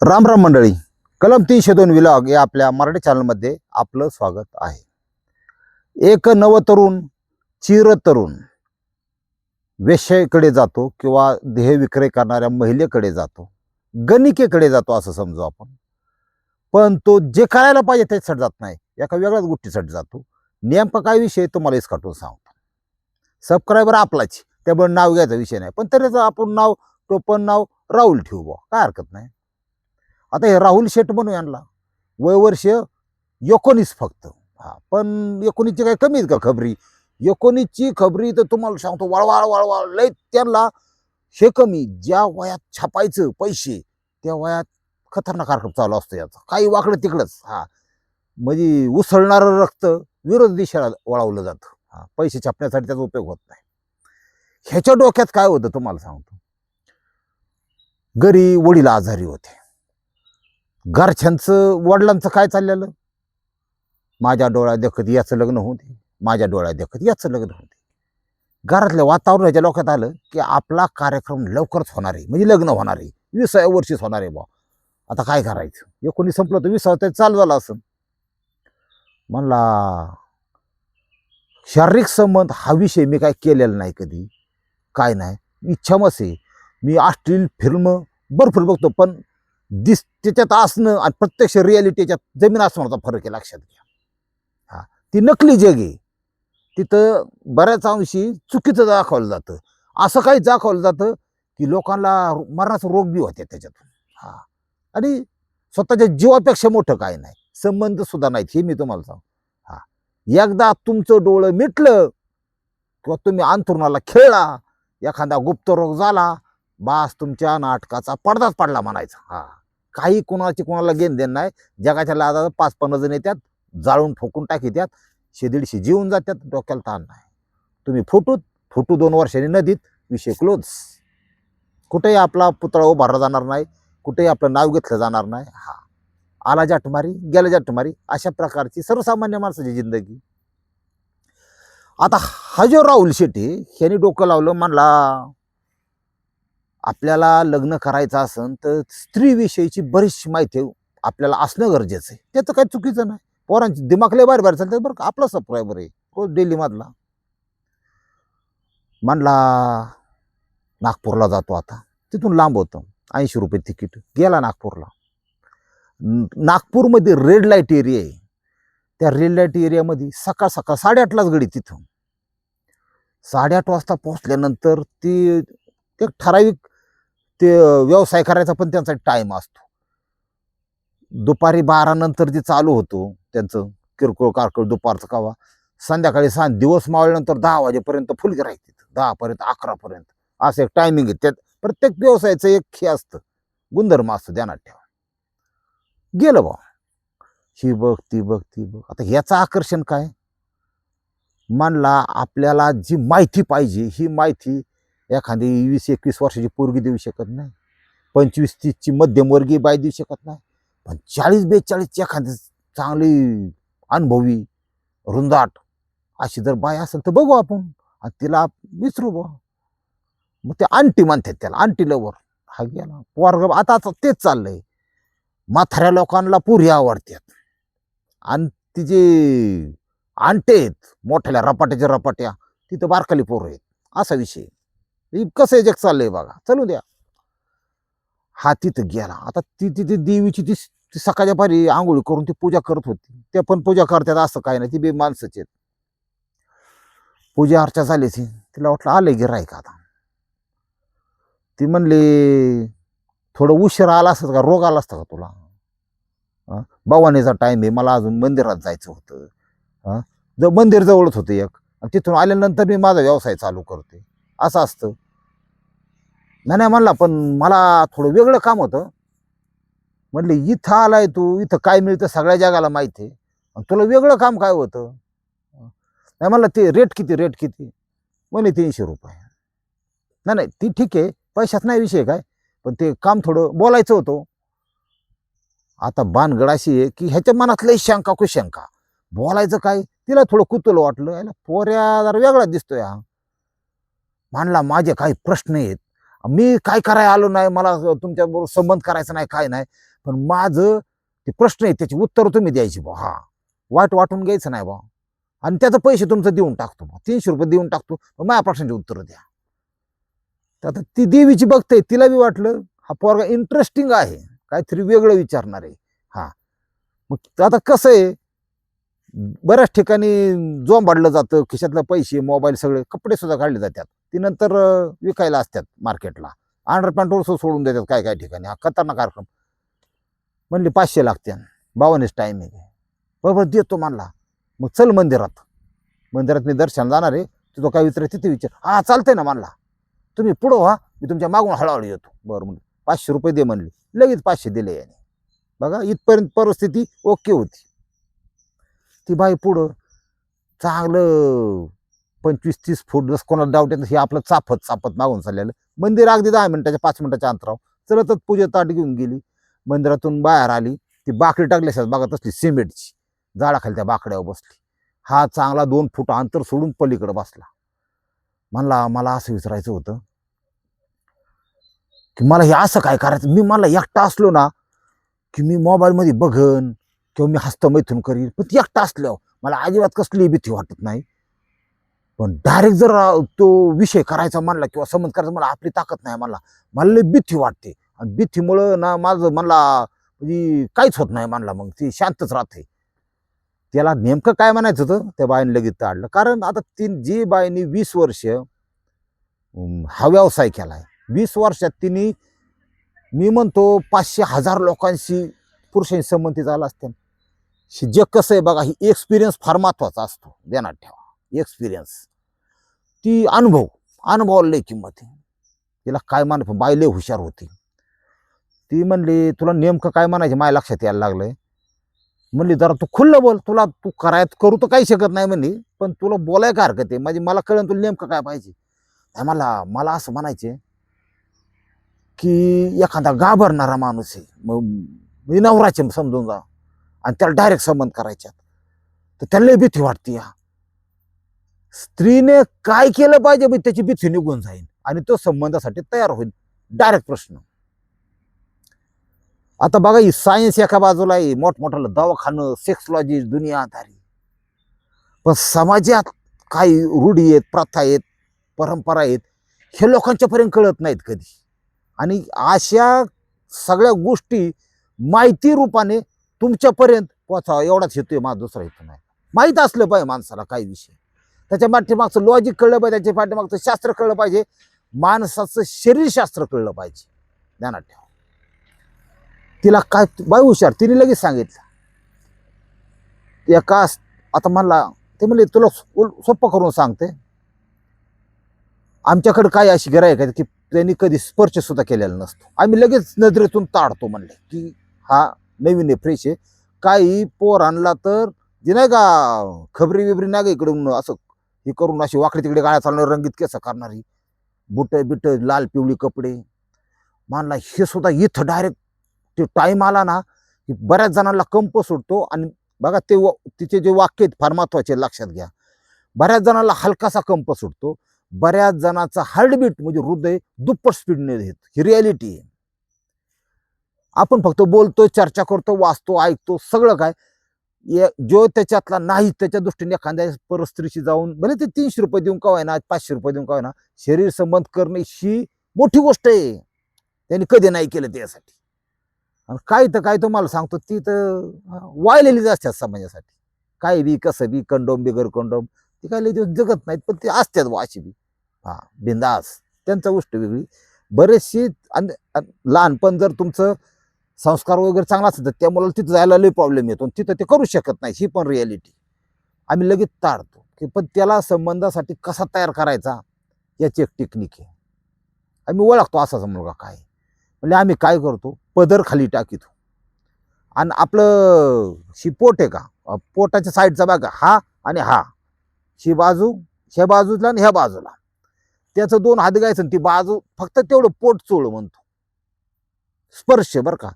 राम राम मंडळी कलम तीनशे दोन विलॉग या आपल्या मराठी चॅनलमध्ये आपलं स्वागत आहे. एक नव तरुण चिर तरुण वेश्याकडे जातो किंवा देह विक्रय करणाऱ्या महिलेकडे जातो गणिकेकडे जातो असं समजू आपण. पण तो जे करायला पाहिजे त्याच्यासाठी जात नाही एका वेगळ्याच गोष्टीसाठी जातो. नेमका काय विषय तुम्हाला इसकाटून सांगतो. सबस्क्रायबर आपलाच त्यामुळे नाव घ्यायचा विषय नाही. पण तरी आपण नाव टोपण नाव राहुल ठेवू बुवा काय हरकत नाही. आता हे राहुल शेठ म्हणू यांना वय वर्ष एकोणीस फक्त. हा पण एकोणीसची काही कमी आहेत का खबरी? एकोणीसची खबरी तर तुम्हाला सांगतो वळवाळ वळवाळ लय त्यांना हे कमी. ज्या वयात छापायचं पैसे त्या वयात खतरनाक कार्यक्रम चालू असतो याचा. काही वाकडं तिकडंच. हा. म्हणजे उसळणारं रक्त विरोध दिशेला वळवलं जातं. हा पैसे छापण्यासाठी त्याचा उपयोग होत नाही. ह्याच्या डोक्यात काय होतं तुम्हाला सांगतो? घरी वडील आजारी होते. घरच्यांचं वडिलांचं काय चाललेलं? माझ्या डोळ्यात देखत याचं लग्न होते माझ्या डोळ्यात देखत याचं लग्न होते घरातल्या वातावरणाच्या लोकात आलं की आपला कार्यक्रम लवकरच होणार आहे. म्हणजे लग्न होणार आहे. विसाव्या वर्षीच होणार आहे बा. आता काय करायचं? एकोणीस संपलं तर विसावं तर चालू झालं असं. म्हणला शारीरिक संबंध हा विषय मी काय केलेला नाही कधी. काय नाही. इच्छा आहे. मी अश्लील फिल्म भरपूर बघतो पण दिस त्याच्यात असणं आणि प्रत्यक्ष रियालिटी याच्यात जमीन आसमानाचा फरक आहे लक्षात घ्या. हा ती नकली जग आहे. तिथं बऱ्याच अंशी चुकीचं दाखवलं जातं. असं काही दाखवलं जातं की लोकांना मरणाचा रोग बी होते त्याच्यातून. हा आणि स्वतःच्या जीवापेक्षा मोठं काय नाही. संबंध सुद्धा नाहीत हे मी तुम्हाला सांग हा एकदा तुमचं डोळं मिटलं किंवा तुम्ही अंथरुणाला खेळला एखादा गुप्त रोग झाला बास तुमच्या नाटकाचा पडदाच पडला म्हणायचा. हा. काही कोणाची कोणाला घेण देण नाही. जगाच्या लादा पाच पन्नास जण येतात जाळून ठोकून टाकीत्यात शे दीडशे जीवन जातात डोक्याला ताण नाही. तुम्ही फुटूत फुटू दोन वर्षांनी नदीत विषय क्लोज कुठेही आपला पुतळा उभारला जाणार नाही कुठेही आपलं नाव घेतलं जाणार नाही हा. आला जाटमारी गेला जाटमारी अशा प्रकारची सर्वसामान्य माणसाची जिंदगी. आता हा जो राहुल शेट्टी ह्याने डोकं लावलं म्हणला आपल्याला लग्न करायचं असेल तर स्त्रीविषयीची बरीचशी माहिती आपल्याला असणं गरजेचं आहे. त्याचं काही चुकीचं नाही. पोरांची दिमागले बाहेर बाहेर चालतात बरं का. आपला सबस्क्रायबर आहे तो दिल्लीमधला. म्हणला नागपूरला जातो आता. तिथून लांब होतं. ऐंशी रुपये तिकीट. गेला नागपूरला. नागपूरमध्ये रेड लाइट एरिया आहे. त्या रेड लाइट एरियामध्ये सकाळ सकाळ साडेआठलाच गडी तिथं. साडेआठ वाजता पोहोचल्यानंतर ती ते ठराविक ते व्यवसाय करायचा पण त्यांचा टाईम असतो. दुपारी बारानंतर जे चालू होतो त्यांचं किरकोळ कारकोळ दुपारचं कावा संध्याकाळी सहा दिवस मावळल्यानंतर दहा वाजेपर्यंत फुल राहते दहापर्यंत अकरापर्यंत असं एक टायमिंग आहे. त्यात प्रत्येक व्यवसायाचं एक हे असतं. गुणधर्म असतं ध्यानात ठेवा. गेलं बा ही बघ ती बघ ती बघ. आता ह्याचं आकर्षण काय? मानला आपल्याला जी माहिती पाहिजे ही माहिती एखादी वीस एकवीस वर्षाची पोरगी देऊ शकत नाही. पंचवीस तीसची मध्यमवर्गीय बाई देऊ शकत नाही. पण चाळीस बेचाळीसची एखादी चांगली अनुभवी रुंदाट अशी जर बाय असेल तर बघू आपण. आणि तिला विसरू बा मग ते आंटी म्हणतात त्याला आंटी लवर हा गेला. पोरग आता आता तेच चाललंय. म्हाताऱ्या लोकांना पुरी आवडतात. आणि तिचे आणटे आहेत मोठ्याल्या रपाट्याच्या रपाट्या तिथं बारकाली पोरं आहेत. असा विषय कसं जग चाललंय बघा. चलू द्या. हा तिथं गेला. आता ती तिथे देवीची ती ती सकाळच्या पारी आंघोळी करून ती पूजा करत होती. ते पण पूजा करतात असं काय नाही. ती बे माणसंच आहेत. पूजा अर्चा झाली ती. तिला वाटलं आलं गिराय का आता? ती म्हणली थोडं उशीर आला असतं का? रोग आला असता का तुला? भवानीचा टाईम आहे. मला अजून मंदिरात जायचं होतं. हां? ज मंदिर जवळच होतं एक. आणि तिथून आल्यानंतर मी माझा व्यवसाय चालू करते असं असतं. नाही नाही म्हणला पण मला थोडं वेगळं काम होतं. म्हणले इथं आलाय तू इथं काय मिळतं सगळ्या जगाला माहिती आहे. आणि तुला वेगळं काम काय होतं? नाही म्हणलं ते रेट किती रेट किती? म्हणे तीनशे रुपये. नाही नाही ती ठीक आहे पैशात नाही विषय काय पण ते काम थोडं बोलायचं होतं. आता बानगड अशी आहे की ह्याच्या मनातलं शंका कुशंका. बोलायचं काय? तिला थोडं कुतूल वाटलं. याला पोऱ्या जरा वेगळा दिसतोय हा. म्हणला माझे काही प्रश्न आहेत. मी काय करायला आलो नाही मला तुमच्याबरोबर संबंध करायचा नाही काय नाही. पण माझं ते प्रश्न आहे त्याची उत्तर तुम्ही द्यायची बा हा. वाट वाटून घ्यायचं नाही बा आणि त्याचं पैसे तुमचं देऊन टाकतो बा तीनशे रुपये देऊन टाकतो. मग माझ्या प्रश्नाची उत्तरं द्या. तर आता ती देवीची बघते तिला बी वाटलं हा पोरगा इंटरेस्टिंग आहे. काहीतरी वेगळं विचारणार आहे. हा. मग आता कसं आहे बऱ्याच ठिकाणी जोंबाडलं जातं खिशातलं पैसे मोबाईल सगळे कपडे सुद्धा काढले जातात. ती नंतर विकायला असतात मार्केटला. अंडर पॅन्टवर सोडून देतात काय काय ठिकाणी. हा खतरनाक कार्यक्रम. म्हणली पाचशे लागते बावन्नच टाईम आहे. बरोबर देतो म्हणला. मग चल मंदिरात. मंदिरात मी दर्शन जाणार आहे. तुझं काय विचार तिथे विचार. हा चालतंय ना म्हणला. तुम्ही पुढं व्हा. मी तुमच्या मागून हळूहळू येतो. बरं म्हणलं. पाचशे रुपये दे म्हणली. लगेच पाचशे दिले याने. बघा इथपर्यंत परिस्थिती ओके होती. ती बाई पुढं चांगलं पंचवीस तीस फूट जसं कोणाला डाऊट येत हे आपलं चापत चापत मागून चाललेलं. मंदिर अगदी दहा मिनिटाच्या पाच मिनिटाच्या अंतरावर. चलतच पूजेत ताट घेऊन गेली. मंदिरातून बाहेर आली. ती बाकडी टाकली बघत असली सिमेंटची. झाडाखाली त्या बाकड्यावर बसली. हा चांगला दोन फूट अंतर सोडून पलीकडे बसला. म्हणला मला असं विचारायचं होतं की मला हे असं काय करायचं? मी मला एकटा असलो ना की मी मोबाईलमध्ये बघन किंवा मी हस्तमैथून करीन. पण ती एकटा असल्यावर मला अजिबात कसली भीती वाटत नाही. पण डायरेक्ट जर तो विषय करायचा म्हणला किंवा संबंध करायचा मला आपली ताकद नाही मला मला लई भीती वाटते. आणि भीतीमुळं ना माझं म्हणला म्हणजे काहीच होत नाही म्हणला मग ती शांतच राहते. त्याला नेमकं काय म्हणायचं होतं त्या बाईने लगेच ताडलं. कारण आता ती जी बाईने वीस वर्ष हा व्यवसाय केला आहे वीस वर्षात तिने मी म्हणतो पाचशे हजार लोकांशी पुरुषांशी संबंधित झाला असते. जे कसं आहे बघा ही एक्सपिरियन्स फार महत्त्वाचा असतो. देणार ठेवा. एक्सपिरियन्स ती अनुभव अनुभवाला लय किंमत आहे. तिला काय मान बाई लय हुशार होती. ती म्हणली तुला नेमकं काय म्हणायचं माझ्या लक्षात यायला लागलंय? म्हणली जरा तू खुल्लं बोल तुला तू करायत करू तर काही शकत नाही म्हणली पण तुला बोलाय का हरकत आहे? म्हणजे मला कळेल तुला नेमकं काय पाहिजे. नाही मला मला असं म्हणायचे की एखादा घाबरणारा माणूस आहे मग मी नवराचे समजून जा आणि त्याला डायरेक्ट संबंध करायच्यात. तर त्याला लय भीती वाटते या. स्त्रीने काय केलं पाहिजे बी? त्याची भीती निघून जाईल आणि तो संबंधासाठी तयार होईल. डायरेक्ट प्रश्न. आता बघा ही सायन्स एका बाजूला आहे. मोठमोठालं दवाखानं सेक्सलॉजी दुनियादारी. पण समाजात काही रूढी आहेत प्रथा आहेत परंपरा आहेत हे लोकांच्यापर्यंत कळत नाहीत कधी. आणि अशा सगळ्या गोष्टी माहिती रूपाने तुमच्यापर्यंत पोचावा एवढाच हेतू आहे. माझा दुसरा हेतू नाही. माहीत असलं पाहिजे माणसाला काही विषय. त्याच्या पाठीमागचं लॉजिक कळलं पाहिजे त्याच्या पाठीमागचं शास्त्र कळलं पाहिजे. माणसाचं शरीरशास्त्र कळलं पाहिजे. ध्यानात ठेवा. तिला काय बाय हुशार तिने लगेच सांगितलं. एका आता म्हणला ते म्हणले तुला उल- सोपं करून सांगते. आमच्याकडे काय अशी गिरायक आहे की त्यांनी कधी स्पर्श सुद्धा केलेला नसतो. आम्ही लगेच नजरेतून ताडतो म्हणले की हा नवीन आहे फ्रेश आहे. काही पोर आणला तर जे नाही का खबरी बिबरी नाही का इकडून असं ही करून अशी वाकडी तिकडे गाळ्या चालणार रंगीत केस करणारी. बुट बिट लाल पिवळी कपडे. मानला हे सुद्धा इथं डायरेक्ट ते टाईम आला ना की बऱ्याच जणांना कंप सुटतो. आणि बघा ते तिचे जे वाक्य आहेत फार महत्त्वाचे लक्षात घ्या. बऱ्याच जणांना हलकासा कंप सुटतो. बऱ्याच जणांचा हार्टबीट म्हणजे हृदय दुप्पट स्पीडने घेत ही रियालिटी आहे. आपण फक्त बोलतो चर्चा करतो वाचतो ऐकतो सगळं काय. जो त्याच्यातला नाही त्याच्या दृष्टीने एखाद्या परस्त्रीशी जाऊन भले ते तीनशे रुपये देऊन का ना पाचशे रुपये देऊन का ना शरीर संबंध करणे ही मोठी गोष्ट आहे. त्यांनी कधी नाही केलं त्यासाठी. आणि काय तर काय तुम्हाला सांगतो ती तर वायलेलीच असतात समाजासाठी. काय बी कसं बी कंडोम बिगर कंडोम ती काय लई दिवस जगत नाहीत पण ते असतात वाशी बी. हा बिंदास. त्यांचा गोष्ट वेगळी. बरेचशी आणि अन- लहानपण जर तुमचं संस्कार वगैरे चांगला असतात तर त्या मुलाला तिथं जायला लई प्रॉब्लेम येतो आणि तिथं ते करू शकत नाही. ही पण रियालिटी आम्ही लगेच ताडतो की पण त्याला संबंधासाठी कसा तयार करायचा? याची एक टेक्निक आहे. आम्ही ओळखतो असाच मुलगा काय म्हणजे आम्ही काय करतो? पदर खाली टाकीतो. आणि आपलं शी पोट आहे का? पोटाच्या साईडचा भाग हा आणि हा. ही बाजू ह्या बाजूला आणि ह्या बाजूला. त्याचं दोन हात घ्यायचं आणि ती बाजू फक्त तेवढं पोट चोळ म्हणतो. स्पर्श बरं का.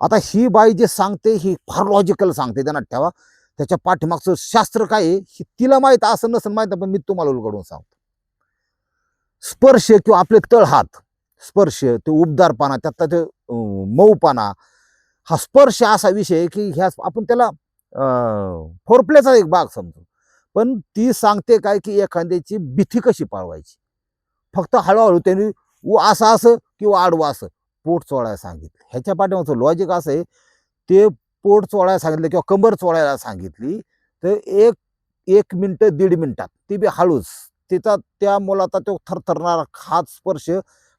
आता ही बाई जे सांगते ही फार लॉजिकल सांगते त्यांना ठेवा. त्याच्या पाठीमागचं शास्त्र काय आहे? हे तिला माहीत असं नसेल माहीत पण मी तुम्हाला उलगडून सांगतो. स्पर्श किंवा आपले तळ हात. स्पर्श ते उबदारपणा त्यातला ते मऊपणा. हा स्पर्श असा विषय आहे की ह्या आपण त्याला फोरप्लेचा एक भाग समजू. पण ती सांगते काय की एखाद्याची भीती कशी पाळवायची? फक्त हळूहळू त्यांनी उ- असं असं किंवा आडवं असं. पोट चोळायला सांगितलं. ह्याच्या पाठीमागचं लॉजिक असं आहे ते पोट चोळायला सांगितलं किंवा कंबर चोळायला सांगितली तर एक एक मिनटं दीड मिनटात ती बी हळूच. तिचा त्या मुलाचा तो थरथरणारा हात स्पर्श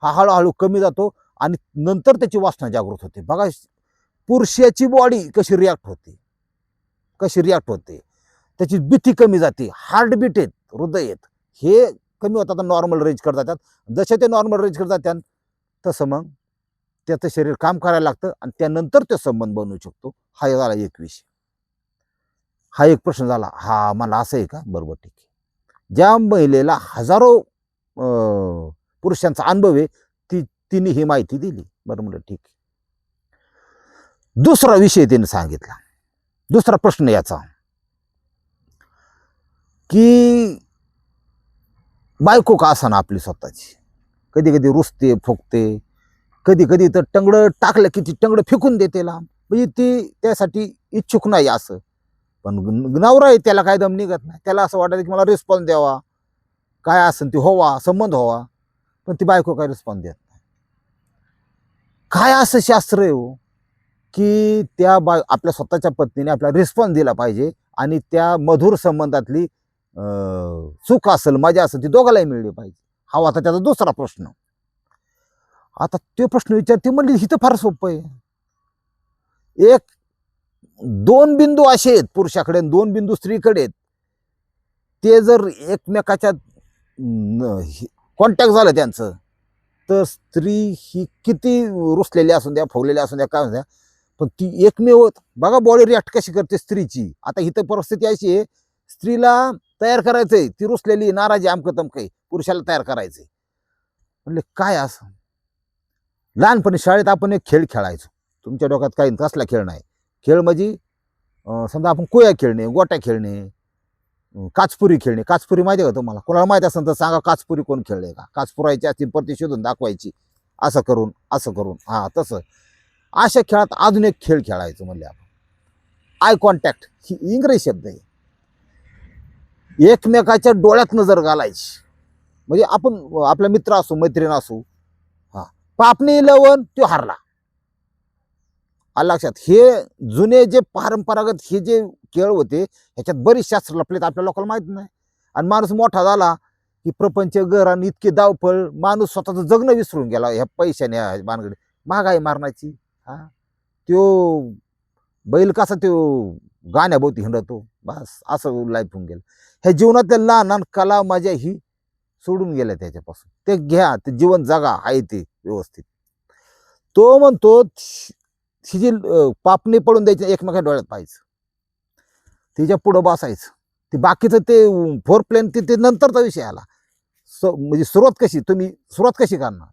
हा हळूहळू कमी जातो आणि नंतर त्याची वासना जागृत होते. बघा पुरुषाची बॉडी कशी रिॲक्ट होते. कशी रिॲक्ट होते. त्याची भीती कमी जाते. हार्टबीट आहेत हृदय आहेत हे कमी होतात नॉर्मल रेंज करत जातात. जसे ते नॉर्मल रेंज करत जातात तसं मग त्याचं शरीर काम करायला लागतं आणि त्यानंतर तो संबंध बनवू शकतो. हा झाला एक विषय. हा एक प्रश्न झाला. हा मला असं आहे का? बरोबर ठीक आहे. ज्या महिलेला हजारो पुरुषांचा अनुभव आहे ती तिने ही माहिती दिली. बरं म्हणलं ठीक आहे. दुसरा विषय तिने सांगितला. दुसरा प्रश्न याचा. की बायको का असा ना आपली स्वतःची? कधी कधी रुसते फुकते कधी कधी तर टंगडं टाकलं की ती टंगडं फेकून देते लांब. म्हणजे ती त्यासाठी इच्छुक नाही असं. पण नवरा आहे त्याला काय दम निघत नाही. त्याला असं वाटतं की मला रिस्पॉन्स द्यावा. काय असेल ती व्हावा संबंध व्हावा पण ती बायको काय रिस्पॉन्स देत नाही. काय असं शास्त्र आहे हो? की त्या बा आपल्या स्वतःच्या पत्नीने आपला रिस्पॉन्स दिला पाहिजे आणि त्या मधुर संबंधातली सुख असेल मजा असेल ती दोघालाही मिळली पाहिजे. हा आता त्याचा दुसरा प्रश्न. आता ते प्रश्न विचारते म्हणली हिथं फार सोपं आहे. एक दोन बिंदू असे आहेत पुरुषाकडे आणि दोन बिंदू स्त्रीकडे आहेत. ते जर एकमेकाच्या कॉन्टॅक्ट झालं त्यांचं तर स्त्री ही किती रुसलेली असून द्या फुगलेली असून द्या काय असून द्या पण ती एकमेव बघा बॉडी रिॲक्ट कशी करते स्त्रीची. आता इथं परिस्थिती अशी आहे स्त्रीला तयार करायचंय ती रुसलेली नाराजी आमकं तमकं पुरुषाला तयार करायचंय. म्हणले काय असं? लहानपणी शाळेत आपण एक खेळ खेळायचो. तुमच्या डोक्यात काही कसला खेळ नाही. खेळ म्हणजे समजा आपण कोया खेळणे गोट्या खेळणे काचपुरी खेळणे. काचपुरी माहिती आहे का तुम्हाला? कोणाला माहिती असेल तर सांगा काचपुरी कोण खेळले का? काचपुरायची असतील परती शोधून दाखवायची. असं करून असं करून. हां तसं. अशा खेळात अजून एक खेळ खेळायचो म्हणले आपण. आय कॉन्टॅक्ट ही इंग्रजी शब्द आहे. एकमेकाच्या डोळ्यात नजर घालायची. म्हणजे आपण आपला मित्र असू मैत्रीण असू पापणी लवण तो हारला. आलं लक्षात? हे जुने जे परंपरागत हे जे खेळ होते ह्याच्यात बरीच शास्त्र लपलेत आपल्या लोकांना माहीत नाही. आणि माणूस मोठा झाला की प्रपंच घर आणि इतके दावफळ माणूस स्वतःचं जगणं विसरून गेला. ह्या पैशाने ह्या बानगडी महागाई मारण्याची हा? त्यो बैल कसा त्यो गाण्याभोवती हिंडतो? बस असं लाईफ होऊन गेलं. ह्या जीवनातल्या लहान लहान कला मजा ही सोडून गेल्या त्याच्यापासून. ते घ्या ते जीवन जगा आहे ते व्यवस्थित. तो म्हणतो ही पापणी पडून द्यायची एकमेका डोळ्यात पाहायचं. तिच्या पुढं बसायचं. ते बाकीचं ते फोर प्लेन ते ते नंतरचा विषय आला. स म्हणजे सुरुवात कशी? तुम्ही सुरुवात कशी करणार?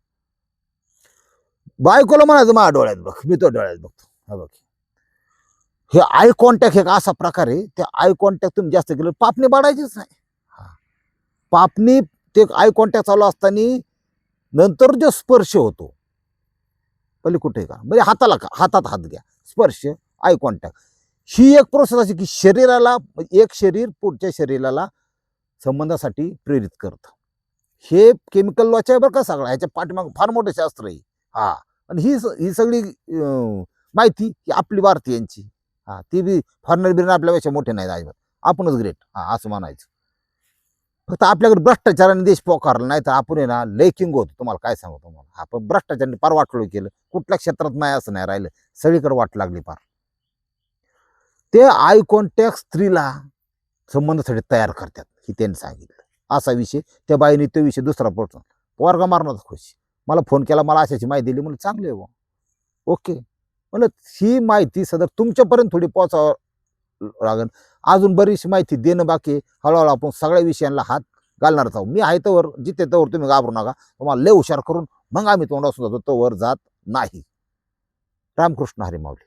बायकोला म्हणायचं माझ्या डोळ्यात बघ मी तो डोळ्यात बघतो. हा बघ. हे आय कॉन्टॅक्ट हे असा प्रकार आहे. त्या आय कॉन्टॅक्ट तुम्ही जास्त केलं पापणी बाळायचीच नाही. हा. पापणी ते आय कॉन्टॅक्ट चालू असताना नंतर जो स्पर्श होतो. पहिले कुठे का? म्हणजे हाताला का? हातात हात घ्या. स्पर्श आय कॉन्टॅक्ट. ही एक प्रोसेस अशी की शरीराला एक शरीर पुढच्या शरीराला संबंधासाठी प्रेरित करतं. हे केमिकल लॉच बरं का सगळं ह्याच्या पाठीमाग फार मोठं शास्त्र आहे. हा. आणि ही स- ही सगळी माहिती ही आपली भारतीयांची. हा ती बी फॉरनर बिरनर आपल्यापेक्षा मोठे नाहीत अजिबात. आपणच ग्रेट हा असं म्हणायचं. फक्त आपल्याकडे भ्रष्टाचाराने देश पोकारला नाही तर आपण आहे ना लेकिंग होतो. तुम्हाला काय सांगू तुम्हाला? आपण भ्रष्टाचाराने पार वाटलो केलं. कुठल्या क्षेत्रात नाही असं नाही राहिलं. सगळीकडे वाट लागली पार ते आय कॉन्टॅक्ट स्त्रीला संबंधासाठी तयार करतात ही त्यांनी सांगितलं. असा विषय त्या बाईने तो विषय दुसरा पडतो. पोरगा मारणार खुश. मला फोन केला मला अशाची माहिती दिली. म्हणलं चांगली आहे ओके. म्हणलं ही माहिती सदर तुमच्यापर्यंत थोडी पोचावं लागेल. अजून बरीचशी माहिती देणं बाकी हळूहळू आपण सगळ्या विषयांना हात घालणारच आहोत. मी आहे तोवर जिथे तवर तुम्ही घाबरू नका. तुम्हाला लय हुशार करून मग आम्ही तोंडा सुद्धा तोवर जात नाही. रामकृष्ण हरिमावली